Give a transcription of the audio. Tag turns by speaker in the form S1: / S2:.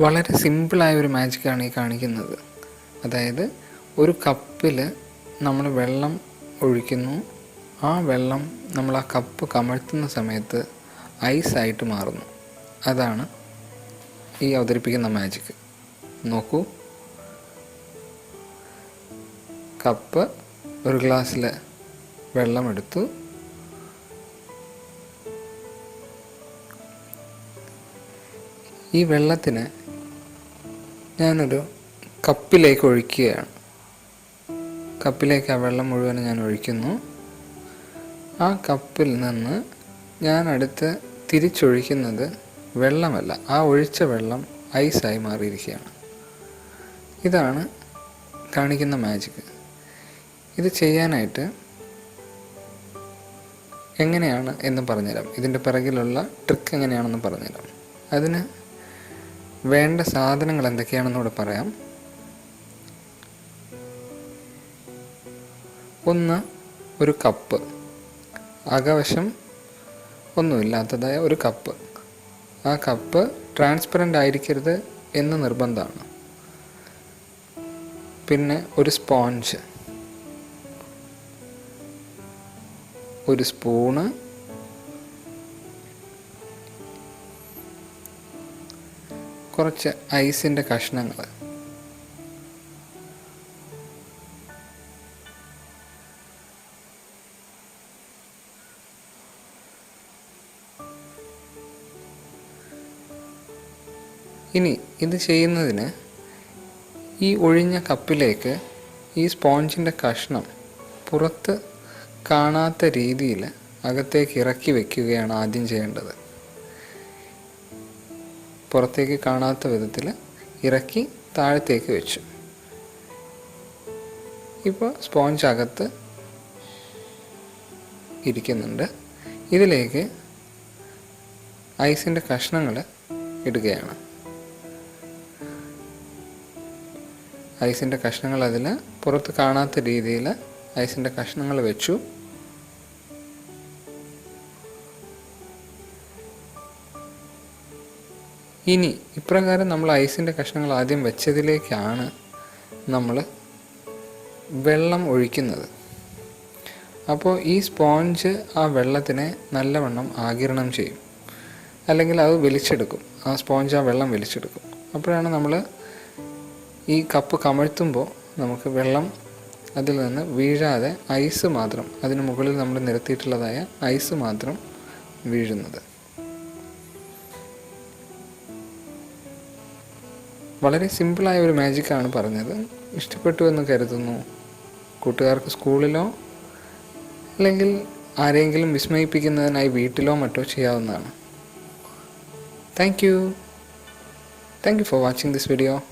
S1: വളരെ സിമ്പിളായ ഒരു മാജിക്കാണ് ഈ കാണിക്കുന്നത്. അതായത് ഒരു കപ്പിൽ നമ്മൾ വെള്ളം ഒഴിക്കുന്നു. ആ വെള്ളം നമ്മൾ ആ കപ്പ് കമഴ്ത്തുന്ന സമയത്ത് ഐസായിട്ട് മാറുന്നു. അതാണ് ഈ അവതരിപ്പിക്കുന്ന മാജിക് നോക്കൂ. കപ്പ് ഒരു ഗ്ലാസ്സിൽ വെള്ളമെടുത്തു ഈ വെള്ളത്തിന് ഞാനൊരു കപ്പിലേക്ക് ഒഴിക്കുകയാണ്. കപ്പിലേക്ക് ആ വെള്ളം മുഴുവൻ ഞാൻ ഒഴിക്കുന്നു. ആ കപ്പിൽ നിന്ന് ഞാൻ അടുത്ത് തിരിച്ചൊഴിക്കുന്നത് വെള്ളമല്ല ആ ഒഴിച്ച വെള്ളം ഐസായി മാറിയിരിക്കുകയാണ്. ഇതാണ് കാണിക്കുന്ന മാജിക് ഇത് ചെയ്യാനായിട്ട് എങ്ങനെയാണ് എന്ന് പറഞ്ഞുതരാം. ഇതിന്റെ പിറകിലുള്ള ട്രിക്ക് എങ്ങനെയാണെന്ന് പറഞ്ഞുതരാം. അതിന് വേണ്ട സാധനങ്ങൾ എന്തൊക്കെയാണെന്നൂടെ പറയാം. ഒന്ന് ഒരു കപ്പ്. അകവശം ഒന്നുമില്ലാത്തതായ ഒരു കപ്പ്. ആ കപ്പ് ട്രാൻസ്പെറന്റ് ആയിരിക്കരുത് എന്ന് നിർബന്ധമാണ്. പിന്നെ ഒരു സ്പോഞ്ച് ഒരു സ്പൂണ് കുറച്ച് ഐസിന്റെ കഷ്ണങ്ങൾ ഇനി ഇത് ചെയ്യുന്നതിന് ഈ ഒഴിഞ്ഞ കപ്പിലേക്ക് ഈ സ്പോഞ്ചിന്റെ കഷ്ണം പുറത്ത് കാണാത്ത രീതിയിൽ അകത്തേക്ക് ഇറക്കി വയ്ക്കുകയാണ് ആദ്യം ചെയ്യേണ്ടത്. പുറത്തേക്ക് കാണാത്ത വിധത്തിൽ ഇറക്കി താഴത്തേക്ക് വെച്ചു. ഇപ്പോൾ സ്പോഞ്ച് അകത്ത് ഇരിക്കുന്നുണ്ട്. ഇതിലേക്ക് ഐസിന്റെ കഷ്ണങ്ങൾ ഇടുകയാണ്. ഐസിന്റെ കഷ്ണങ്ങൾ അതിൽ പുറത്ത് കാണാത്ത രീതിയിൽ ഐസിന്റെ കഷ്ണങ്ങൾ വെച്ചു. ഇനി ഇപ്രകാരം നമ്മൾ ഐസിന്റെ കഷ്ണങ്ങൾ ആദ്യം വെച്ചതിലേക്കാണ് നമ്മൾ വെള്ളം ഒഴിക്കുന്നത്. അപ്പോൾ ഈ സ്പോഞ്ച് ആ വെള്ളത്തിനെ നല്ലവണ്ണം ആകിരണം ചെയ്യും. അല്ലെങ്കിൽ അത് വലിച്ചെടുക്കും. ആ സ്പോഞ്ച് ആ വെള്ളം വലിച്ചെടുക്കും. അപ്പോഴാണ് നമ്മൾ ഈ കപ്പ് കമഴ്ത്തുമ്പോൾ നമുക്ക് വെള്ളം അതിൽ നിന്ന് വീഴാതെ ഐസ് മാത്രം അതിന് മുകളിൽ നമ്മൾ നിരത്തിയിട്ടുള്ളതായ ഐസ് മാത്രം വീഴുന്നത്. വളരെ സിമ്പിളായ ഒരു മാജിക്കാണ് പറഞ്ഞത്. ഇഷ്ടപ്പെട്ടു എന്ന് കരുതുന്നു. കൂട്ടുകാർക്ക് സ്കൂളിലോ അല്ലെങ്കിൽ ആരെങ്കിലും വിസ്മയിപ്പിക്കുന്നതിനായി വീട്ടിലോ മറ്റോ ചെയ്യാവുന്നതാണ്. Thank you thank you for watching this video